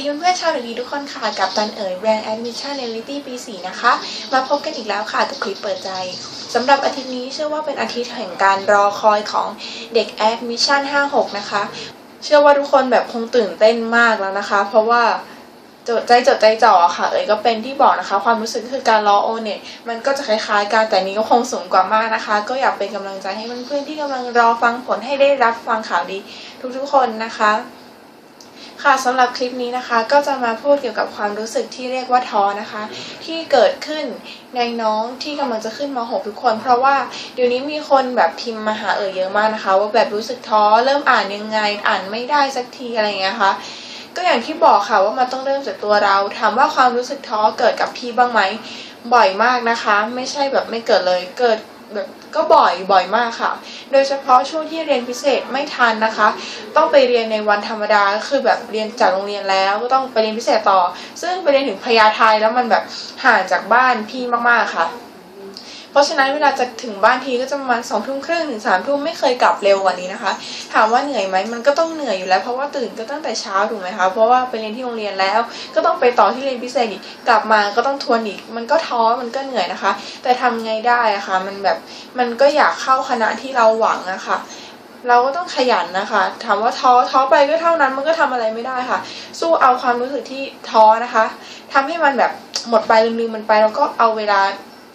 ดีเพื่อนๆชาวเด็กดีทุกคนค่ะ กับตันเอ๋ยแบรนด์แอดมิชชั่นเรลิตี้ปี4นะคะ มาพบกันอีกแล้วค่ะ กับคลิปเปิดใจสำหรับอาทิตย์นี้เชื่อว่าเป็นอาทิตย์แห่งการรอคอยของเด็กแอดมิชชั่น56 นะคะ เชื่อว่าทุกคนแบบคงตื่นเต้นมากแล้วนะคะ เพราะว่าจดใจจดใจจ่อค่ะ เอ๋ยก็เป็นที่บอกนะคะ ความรู้สึกคือการรอโอเนี่ยมันก็จะคล้ายๆกันแต่นี้ก็คงสูงกว่ามากนะคะ ก็อยากเป็นกำลังใจให้เพื่อนๆที่กำลังรอฟังผลให้ได้รับฟังข่าวดีทุกๆคนนะคะ ค่ะสำหรับคลิปนี้นะคะก็จะมาพูดเกี่ยวกับความรู้สึกที่เรียกว่าท้อนะคะ ที่เกิดขึ้นในน้องที่กำลังจะขึ้นม .6 ทุกคน เพราะว่าเดี๋ยวนี้มีคนแบบพิมพ์มาหาเอ่ยเยอะมากนะคะ ว่าแบบรู้สึกท้อเริ่มอ่านยังไง อ่านไม่ได้สักทีอะไรเงี้ยค่ะก็อย่างที่บอกค่ะว่ามันต้องเริ่มจากตัวเรา ถามว่าความรู้สึกท้อเกิดกับพี่บ้างไหมบ่อยมากนะคะ ไม่ใช่แบบไม่เกิดเลยเกิด ก็บ่อยบ่อยมากค่ะ โดยเฉพาะช่วงที่เรียนพิเศษไม่ทันนะคะ ต้องไปเรียนในวันธรรมดาก็คือแบบเรียนจากโรงเรียนแล้วก็ต้องไปเรียนพิเศษต่อ ซึ่งไปเรียนถึงพญาไทแล้วมันแบบห่างจากบ้านพี่มากๆค่ะ เพราะฉะนั้นเวลาจะถึงบ้านทีก็จะประมาณสองทุ่มครึ่งถึงสามทุ่มไม่เคยกลับเร็วกว่านี้นะคะ ถามว่าเหนื่อยไหมมันก็ต้องเหนื่อยอยู่แล้ว เพราะว่าตื่นก็ตั้งแต่เช้าถูกไหมคะเพราะว่าไปเรียนที่โรงเรียนแล้ว ก็ต้องไปต่อที่เรียนพิเศษอีกกลับมาก็ต้องทวนอีก มันก็ท้อมันก็เหนื่อยนะคะ แต่ทำไงได้อะคะมันแบบมันก็อยากเข้าคณะที่เราหวังอะคะเราก็ต้องขยันนะคะ ถามว่าท้อท้อไปก็เท่านั้นมันก็ทำอะไรไม่ได้ค่ะ สู้เอาความรู้สึกที่ท้อนะคะทำให้มันแบบหมดไปลืมๆมันไปแล้วก็เอาเวลา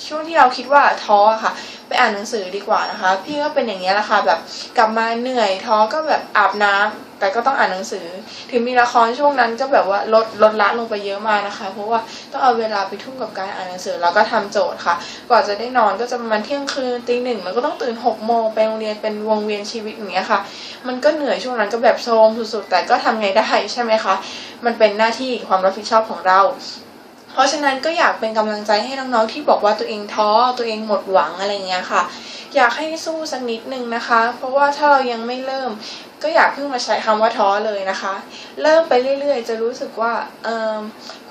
ช่วงที่เราคิดว่าท้อค่ะ ไปอ่านหนังสือดีกว่านะคะ พี่ก็เป็นอย่างนี้แหละค่ะแบบกลับมาเหนื่อยท้อก็แบบอาบน้ำแต่ก็ต้องอ่านหนังสือ ถึงมีละครช่วงนั้นก็แบบว่าลดลดละลงไปเยอะมากนะคะ เพราะว่าต้องเอาเวลาไปทุ่มกับการอ่านหนังสือแล้วก็ทำโจทย์ค่ะกว่าจะได้นอนก็จะประมาณเที่ยงคืนตีหนึ่งมันก็ต้องตื่นหกโมงไปโรงเรียนเป็นวงเวียนชีวิตอย่างเงี้ยค่ะ มันก็เหนื่อยช่วงนั้นก็แบบโทรมสุดๆ แต่ก็ทำไงได้ใช่ไหมคะมันเป็นหน้าที่ความรับผิดชอบของเรา เพราะฉะนั้นก็อยากเป็นกำลังใจให้น้องๆที่บอกว่าตัวเองท้อตัวเองหมดหวังอะไรเงี้ยค่ะ อยากให้สู้สักนิดนึงนะคะ เพราะว่าถ้าเรายังไม่เริ่ม ก็อยากเพิ่งมาใช้คำว่าท้อเลยนะคะ เริ่มไปเรื่อยๆ จะรู้สึกว่าเออ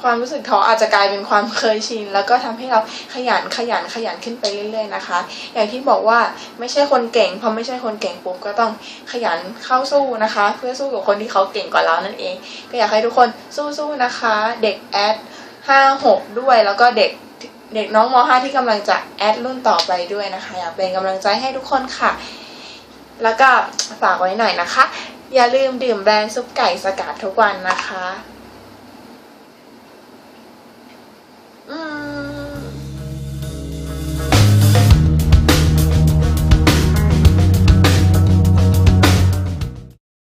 ความรู้สึกท้ออาจจะกลายเป็นความเคยชินแล้วก็ทำให้เราขยันขยันขยันขึ้นไปเรื่อย ๆนะคะ อย่างที่บอกว่าไม่ใช่คนเก่งพอไม่ใช่คนเก่งปุ๊บก็ต้องขยันเข้าสู้นะคะ เพื่อสู้กับคนที่เขาเก่งกว่าเรานั่นเอง ก็อยากให้ทุกคนสู้ๆนะคะ เด็กแอด ห้าหกด้วยแล้วก็เด็กเด็กน้องมห้าที่กำลังจะแอดรุ่นต่อไปด้วยนะคะอยากเป็นกำลังใจให้ทุกคนค่ะ แล้วก็ฝากไว้หน่อยนะคะ อย่าลืมดื่มแบรนด์ซุปไก่สกัดทุกวันนะคะ อืม